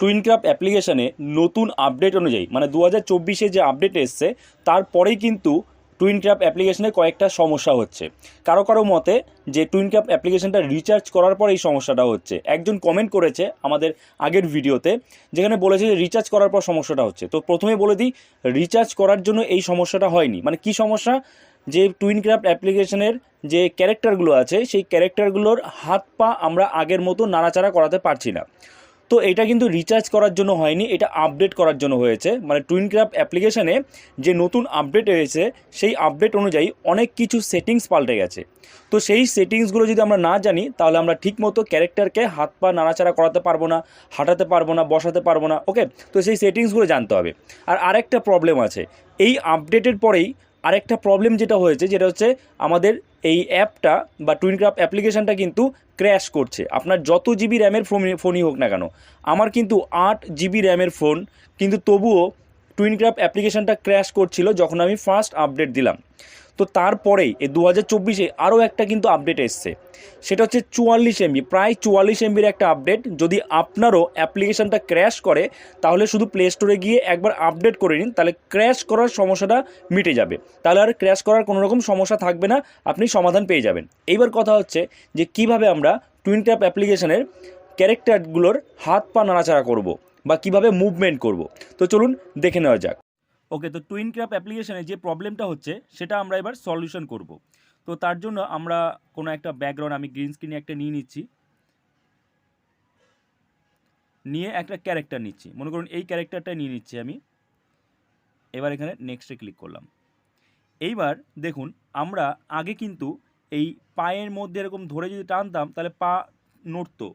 টুইনক্রাফট অ্যাপ্লিকেশানে নতুন আপডেট অনুযায়ী মানে দু হাজার চব্বিশে যে আপডেট এসছে, তারপরেই কিন্তু টুইনক্রাফট অ্যাপ্লিকেশনে কয়েকটা সমস্যা হচ্ছে। কারও কারও মতে যে টুইনক্রাফট অ্যাপ্লিকেশনটা রিচার্জ করার পর এই সমস্যাটা হচ্ছে। একজন কমেন্ট করেছে আমাদের আগের ভিডিওতে, যেখানে বলেছে যে রিচার্জ করার পর সমস্যাটা হচ্ছে। তো প্রথমে বলে দিই রিচার্জ করার জন্য এই সমস্যাটা হয়নি। মানে কি সমস্যা? যে টুইনক্রাফট অ্যাপ্লিকেশনের যে ক্যারেক্টারগুলো আছে, সেই ক্যারেক্টারগুলোর হাত পা আমরা আগের মতো নাড়াচাড়া করাতে পারছি না। তো এটা কিন্তু রিচার্জ করার জন্য হয়নি, এটা আপডেট করার জন্য হয়েছে। মানে টুইন টুইনক্রাফট অ্যাপ্লিকেশানে যে নতুন আপডেট এসেছে, সেই আপডেট অনুযায়ী অনেক কিছু সেটিংস পাল্টে গেছে। তো সেই সেটিংসগুলো যদি আমরা না জানি, তাহলে আমরা ঠিকমতো ক্যারেক্টারকে হাত পা নাড়াচাড়া করাতে পারব না, হাঁটাতে পারব না, বসাতে পারব না ওকে তো সেই সেটিংসগুলো জানতে হবে। আর আরেকটা প্রবলেম আছে, এই আপডেটের পরেই আরেকটা প্রবলেম যেটা হয়েছে, যেটা হচ্ছে আমাদের এই অ্যাপটা বা টুইনক্রাফ্ট অ্যাপ্লিকেশানটা কিন্তু ক্র্যাশ করছে। আপনার যত জিবি র্যামের ফোন ফোনই হোক না কেন, আমার কিন্তু আট জিবি র্যামের ফোন কিন্তু তবুও টুইনক্রাফ্ট অ্যাপ্লিকেশানটা ক্র্যাশ করছিল যখন আমি ফার্স্ট আপডেট দিলাম। তো তারপরেই এই দু হাজার চব্বিশে আরও একটা কিন্তু আপডেট এসছে। সেটা হচ্ছে চুয়াল্লিশ এমবি প্রায় চুয়াল্লিশ এমবির একটা আপডেট যদি আপনারও অ্যাপ্লিকেশনটা ক্র্যাশ করে, তাহলে শুধু প্লে স্টোরে গিয়ে একবার আপডেট করে নিন, তাহলে ক্র্যাশ করার সমস্যাটা মিটে যাবে। তাহলে আর ক্র্যাশ করার কোনো রকম সমস্যা থাকবে না, আপনি সমাধান পেয়ে যাবেন। এইবার কথা হচ্ছে যে কীভাবে আমরা টুইন ট্যাপ অ্যাপ্লিকেশনের ক্যারেক্টারগুলোর হাত পা নাড়াচাড়া করব বা কীভাবে মুভমেন্ট করব। তো চলুন দেখে নেওয়া যাক। ওকে তো টুইন ক্রাফট অ্যাপ্লিকেশনে যে প্রবলেমটা হচ্ছে, সেটা আমরা এবার সলিউশন করব। তো তার জন্য আমরা কোনো একটা ব্যাকগ্রাউন্ড আমি গ্রিন স্ক্রিনে একটা নিয়ে নিচ্ছি। নিয়ে একটা ক্যারেক্টার নিচ্ছি। মনে করুন এই ক্যারেক্টারটা নিয়ে নিচ্ছি আমি। এবার এখানে নেক্সটে ক্লিক করলাম। এইবার দেখুন, আমরা আগে কিন্তু এই পায়ের মধ্যে এরকম ধরে যদি টানতাম, তাহলে পা নড়তো।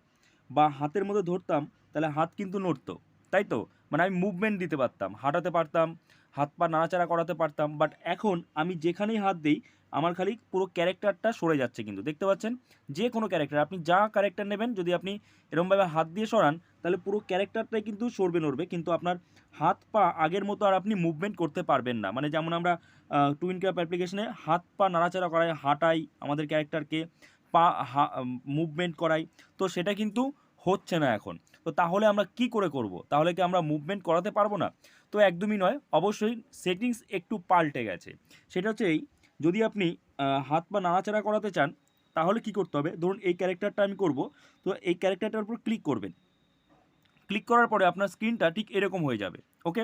বা হাতের মধ্যে ধরতাম, তাহলে হাত কিন্তু নড়তো। তাই তো? মানে আমি মুভমেন্ট দিতে পারতাম, হাঁটাতে পারতাম, হাত পা নাড়াচাড়া করাতে পারতাম বাট এখন আমি যেখানেই হাত দিই, আমার খালি পুরো ক্যারেক্টারটা সরে যাচ্ছে কিন্তু, দেখতে পাচ্ছেন? যে কোনো ক্যারেক্টার আপনি যা ক্যারেক্টার নেবেন, যদি আপনি এরমভাবে হাত দিয়ে সরান, তাহলে পুরো ক্যারেক্টারটাই কিন্তু সরবে নড়বে, কিন্তু আপনার হাত পা আগের মতো আর আপনি মুভমেন্ট করতে পারবেন না। মানে যেমন আমরা টুইন ক্যাপ অ্যাপ্লিকেশনে হাত পা নাড়াচাড়া করাই, হাঁটাই আমাদের ক্যারেক্টারকে পা, হা মুভমেন্ট করাই, তো সেটা কিন্তু হচ্ছে না এখন। তো তাহলে আমরা কি করে করব? তাহলে কি আমরা মুভমেন্ট করাতে পারব না? তো একদমই নয়। অবশ্যই সেটিংস একটু পাল্টে গেছে। সেটা হচ্ছে এই, যদি আপনি হাত পা নাড়াচাড়া করাতে চান, তাহলে কি করতে হবে? ধরুন এই ক্যারেক্টারটা আমি করব, তো এই ক্যারেক্টারটার উপর ক্লিক করবেন। ক্লিক করার পরে আপনার স্ক্রিনটা ঠিক এরকম হয়ে যাবে ওকে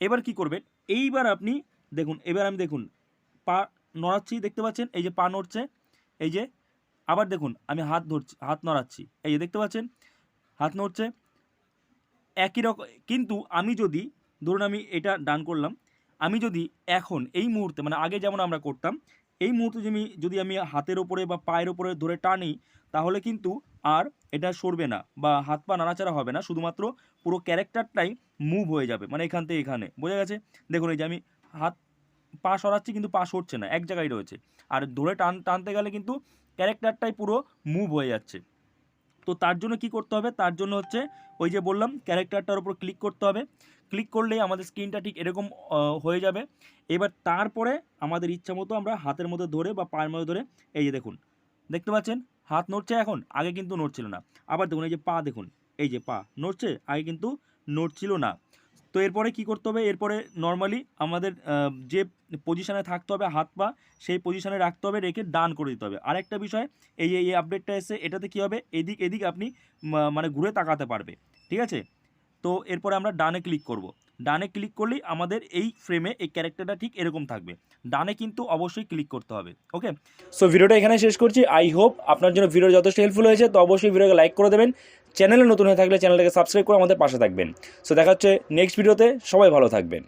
এবার কি করবেন? এইবার আপনি দেখুন, এবার আমি দেখুন, পা নড়াচ্ছি, দেখতে পাচ্ছেন? এই যে পা নড়ছে, এই যে আবার দেখুন, আমি হাত ধরছি, হাত নড়াচ্ছি। এই যে দেখতে পাচ্ছেন, হাত নড়ছে। একই রকম কিন্তু আমি যদি, ধরুন আমি এটা ডান করলাম, আমি যদি এখন এই মুহূর্তে মানে আগে যেমন আমরা করতাম, এই মুহূর্তে যদি যদি আমি হাতের ওপরে বা পায়ের ওপরে ধরে টানি, তাহলে কিন্তু আর এটা সরবে না বা হাত পা নাড়াচাড়া হবে না, শুধুমাত্র পুরো ক্যারেক্টারটাই মুভ হয়ে যাবে মানে এখান থেকে এখানে। বোঝা গেছে? দেখুন এই যে আমি হাত পা সরাচ্ছি কিন্তু পা সরছে না, এক জায়গায় রয়েছে। আর ধরে টান, টানতে গেলে কিন্তু ক্যারেক্টারটাই পুরো মুভ হয়ে যাচ্ছে। তো তার জন্য কি করতে হবে? তার জন্য হচ্ছে ওই যে বললাম, ক্যারেক্টারটার উপর ক্লিক করতে হবে। ক্লিক করলেই আমাদের স্ক্রিনটা ঠিক এরকম হয়ে যাবে। এবার তারপরে আমাদের ইচ্ছা মতো আমরা হাতের মধ্যে ধরে বা পায়ের মধ্যে ধরে, এই যে দেখুন, দেখতে পাচ্ছেন? হাত নড়ছে এখন, আগে কিন্তু নড়ছিল না। আবার দেখুন, এই যে পা দেখুন, এই যে পা নড়ছে, আগে কিন্তু নড়ছিল না। তো এরপরে কি করতে হবে? এরপরে নর্মালি আমাদের যে পজিশনে থাকতে হবে হাত পা, সেই পজিশনে রাখতে হবে, রেখে ডান করে দিতে হবে। আরেকটা বিষয়, এই এই আপডেটটা এসে এটাতে কি হবে? এদিক এদিক আপনি মানে ঘুরে তাকাতে পারবে। ঠিক আছে? তো এরপরে আমরা ডানে ক্লিক করব। ডানে ক্লিক করলেই আমাদের এই ফ্রেমে এই ক্যারেক্টারটা ঠিক এরকম থাকবে। ডানে কিন্তু অবশ্যই ক্লিক করতে হবে। ওকে সো ভিডিওটা এখানে শেষ করছি। আই হোপ আপনার জন্য ভিডিও যথেষ্ট হেল্পফুল হয়েছে। তো অবশ্যই ভিডিওকে লাইক করে দেবেন। চ্যানেলে নতুন হয়ে থাকলে চ্যানেলটাকে সাবস্ক্রাইব করে আমাদের পাশে থাকবেন। সো দেখা হচ্ছে নেক্সট ভিডিওতে, সবাই ভালো থাকবেন।